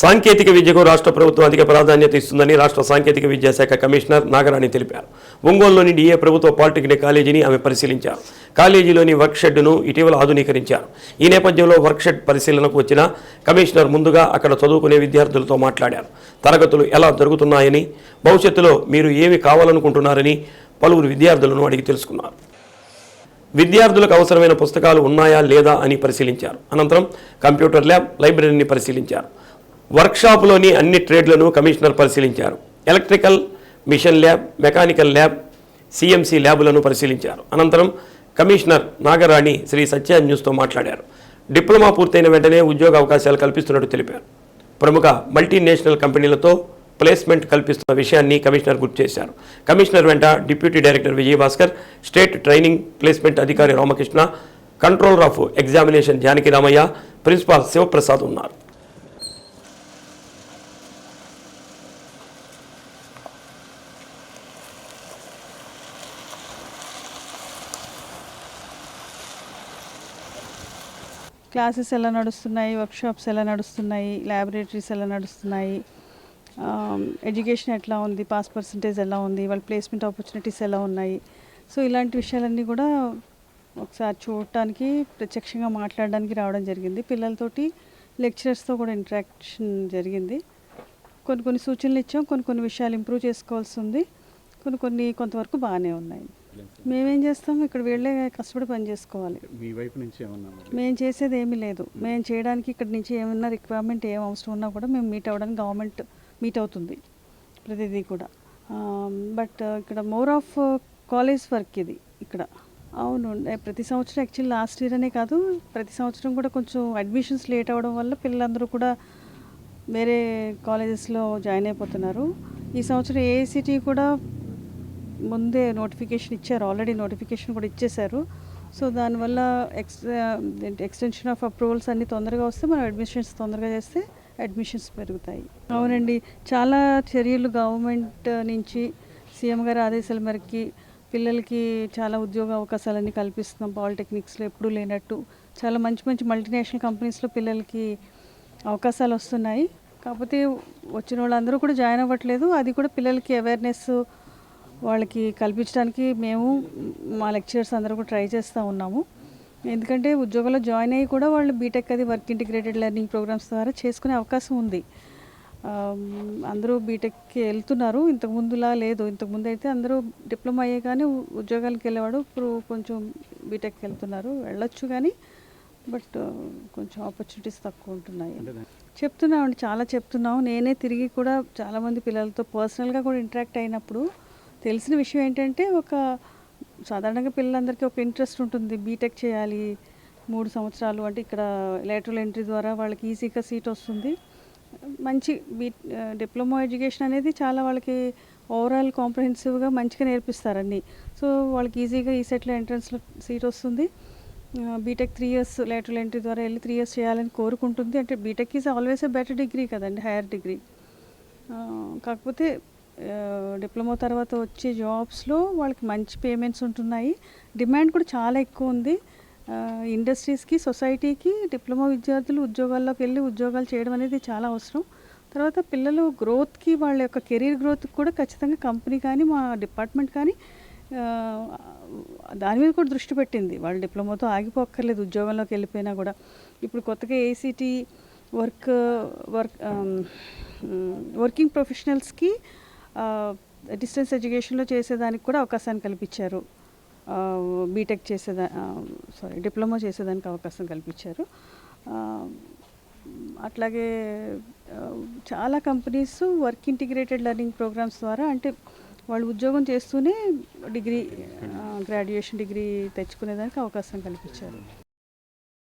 సాంకేతిక విద్యకు రాష్ట్ర ప్రభుత్వం అధిక ప్రాధాన్యత ఇస్తుందని రాష్ట్ర సాంకేతిక విద్యాశాఖ కమిషనర్ నాగరాణి తెలిపారు. ఒంగోలులోని డిఏ ప్రభుత్వ పాలిటెక్నిక్ కాలేజీని ఆమె పరిశీలించారు. కాలేజీలోని వర్క్ షెడ్ను ఇటీవల ఆధునీకరించారు. ఈ నేపథ్యంలో వర్క్ షెడ్ పరిశీలనకు వచ్చిన కమిషనర్ ముందుగా అక్కడ చదువుకునే విద్యార్థులతో మాట్లాడారు. తరగతులు ఎలా జరుగుతున్నాయని భవిష్యత్తులో మీరు ఏమి కావాలనుకుంటున్నారని పలువురు విద్యార్థులను అడిగి తెలుసుకున్నారు. విద్యార్థులకు అవసరమైన పుస్తకాలు ఉన్నాయా లేదా అని పరిశీలించారు. అనంతరం కంప్యూటర్ ల్యాబ్ లైబ్రరీని పరిశీలించారు. వర్క్షాప్లోని అన్ని ట్రేడ్లను కమిషనర్ పరిశీలించారు. Electrical machine lab mechanical lab CMC ల్యాబులను పరిశీలించారు. అనంతరం కమిషనర్ నాగరాణి శ్రీ సత్య న్యూస్తో మాట్లాడారు. డిప్లొమా పూర్తయిన వెంటనే ఉద్యోగ అవకాశాలు కల్పిస్తున్నట్టు తెలిపారు. ప్రముఖ మల్టీనేషనల్ కంపెనీలతో ప్లేస్మెంట్ కల్పిస్తున్న విషయాన్ని కమిషనర్ గుర్తు చేశారు. కమిషనర్ వెంట deputy director Vijayabhaskar state training placement అధికారి Ramakrishna controller of examination Janaki Ramaiah principal Sivaprasad ఉన్నారు. క్లాసెస్ ఎలా నడుస్తున్నాయి వర్క్షాప్స్ ఎలా నడుస్తున్నాయి ల్యాబొరేటరీస్ ఎలా నడుస్తున్నాయి um, ఎడ్యుకేషన్ ఎట్లా ఉంది పాస్ పర్సంటేజ్ ఎలా ఉంది వాళ్ళ ప్లేస్మెంట్ ఆపర్చునిటీస్ ఎలా ఉన్నాయి. సో ఇలాంటి విషయాలన్నీ కూడా ఒకసారి చూడటానికి ప్రత్యక్షంగా మాట్లాడడానికి రావడం జరిగింది. పిల్లలతోటి లెక్చరర్స్తో కూడా ఇంటరాక్షన్ జరిగింది. కొన్ని కొన్ని సూచనలు ఇచ్చాం కొన్ని కొన్ని విషయాలు ఇంప్రూవ్ చేసుకోవాల్సి ఉంది. కొన్ని కొన్ని కొంతవరకు బాగానే ఉన్నాయి. మేమేం చేస్తాం? ఇక్కడ వీళ్ళే కష్టపడి పని చేసుకోవాలి. మీ వైపు నుంచి ఏమన్నా? మేము చేసేది ఏమీ లేదు. మేము. చేయడానికి ఇక్కడ నుంచి ఏమన్నా రిక్వైర్మెంట్ ఏం అవసరం ఉన్నా కూడా మేము మీట్ అవ్వడానికి గవర్నమెంట్ మీట్ అవుతుంది ప్రతిదీ కూడా. బట్ ఇక్కడ మోర్ ఆఫ్ కాలేజ్ వర్క్ ఇది ఇక్కడ. అవును ప్రతి సంవత్సరం యాక్చువల్లీ లాస్ట్ ఇయర్ అనే కాదు ప్రతి సంవత్సరం కూడా కొంచెం అడ్మిషన్స్ లేట్ అవ్వడం వల్ల పిల్లలందరూ కూడా వేరే కాలేజెస్లో జాయిన్ అయిపోతున్నారు. ఈ సంవత్సరం ఏఐసిటీ కూడా ముందే నోటిఫికేషన్ ఇచ్చారు. ఆల్రెడీ నోటిఫికేషన్ కూడా ఇచ్చేశారు. సో దానివల్ల ఎక్స్ ఎక్స్టెన్షన్ ఆఫ్ అప్రూవల్స్ అన్నీ తొందరగా వస్తే మనం అడ్మిషన్స్ తొందరగా చేస్తే అడ్మిషన్స్ పెరుగుతాయి. అవునండి. చాలా చర్యలు గవర్నమెంట్ నుంచి సీఎం గారి ఆదేశాల మేరకి పిల్లలకి చాలా ఉద్యోగ అవకాశాలన్నీ కల్పిస్తున్నాం. పాలిటెక్నిక్స్లో ఎప్పుడూ లేనట్టు. చాలా మంచి మంచి మల్టీనేషనల్ కంపెనీస్లో పిల్లలకి అవకాశాలు వస్తున్నాయి. కాకపోతే వచ్చిన వాళ్ళందరూ కూడా జాయిన్ అవ్వట్లేదు. అది కూడా పిల్లలకి అవేర్నెస్ వాళ్ళకి కల్పించడానికి మేము మా లెక్చరర్స్ అందరూ కూడా ట్రై చేస్తూ ఉన్నాము. ఎందుకంటే ఉద్యోగంలో జాయిన్ అయ్యి కూడా వాళ్ళు బీటెక్ అది వర్క్ ఇంటిగ్రేటెడ్ లెర్నింగ్ ప్రోగ్రామ్స్ ద్వారా చేసుకునే అవకాశం ఉంది. అందరూ బీటెక్కి వెళ్తున్నారు. ఇంతకుముందులా లేదు. ఇంతకుముందు అయితే అందరూ డిప్లొమా అయ్యే కానీ ఉద్యోగాలకు వెళ్ళేవాడు. ఇప్పుడు కొంచెం బీటెక్కి వెళ్తున్నారు. వెళ్ళొచ్చు కానీ బట్ కొంచెం ఆపర్చునిటీస్ తక్కువ ఉంటున్నాయి. చెప్తున్నామండి చాలా చెప్తున్నాం నేనే తిరిగి కూడా చాలామంది పిల్లలతో పర్సనల్గా కూడా ఇంటరాక్ట్ అయినప్పుడు తెలిసిన విషయం ఏంటంటే ఒక సాధారణంగా పిల్లలందరికీ ఒక ఇంట్రెస్ట్ ఉంటుంది బీటెక్ చేయాలి మూడు సంవత్సరాలు అంటే ఇక్కడ లేటరల్ ఎంట్రీ ద్వారా వాళ్ళకి ఈజీగా సీట్ వస్తుంది. మంచి బీ డిప్లొమా ఎడ్యుకేషన్ అనేది చాలా వాళ్ళకి ఓవరాల్ కాంప్రహెన్సివ్గా మంచిగా నేర్పిస్తారు అన్నీ. సో వాళ్ళకి ఈజీగా ఈ సెట్లో ఎంట్రన్స్లో సీట్ వస్తుంది. BTech three years lateral entry ద్వారా వెళ్ళి త్రీ ఇయర్స్ చేయాలని కోరుకుంటుంది. అంటే BTech is always a better degree కదండి హైయర్ డిగ్రీ కాకపోతే డిప్లొమా తర్వాత వచ్చే జాబ్స్లో వాళ్ళకి మంచి పేమెంట్స్ ఉంటున్నాయి. డిమాండ్ కూడా చాలా ఎక్కువ ఉంది. ఇండస్ట్రీస్కి సొసైటీకి డిప్లొమా విద్యార్థులు ఉద్యోగాల్లోకి వెళ్ళి ఉద్యోగాలు చేయడం అనేది చాలా అవసరం. తర్వాత పిల్లలు గ్రోత్కి వాళ్ళ యొక్క కెరీర్ గ్రోత్కి కూడా ఖచ్చితంగా కంపెనీ కానీ మా డిపార్ట్మెంట్ కానీ దాని మీద కూడా దృష్టి పెట్టింది. వాళ్ళు డిప్లొమాతో ఆగిపోక్కర్లేదు ఉద్యోగంలోకి వెళ్ళిపోయినా కూడా. ఇప్పుడు కొత్తగా ఏసీటీ వర్క్ వర్క్ వర్కింగ్ ప్రొఫెషనల్స్కి డిస్టెన్స్ ఎడ్యుకేషన్లో చేసేదానికి కూడా అవకాశాన్ని కల్పించారు. బీటెక్ చేసేదా సారీ డిప్లొమా చేసేదానికి అవకాశం కల్పించారు. అట్లాగే చాలా companies work integrated learning programmes ద్వారా అంటే వాళ్ళు ఉద్యోగం చేస్తూనే డిగ్రీ గ్రాడ్యుయేషన్ డిగ్రీ తెచ్చుకునేదానికి అవకాశం కల్పించారు.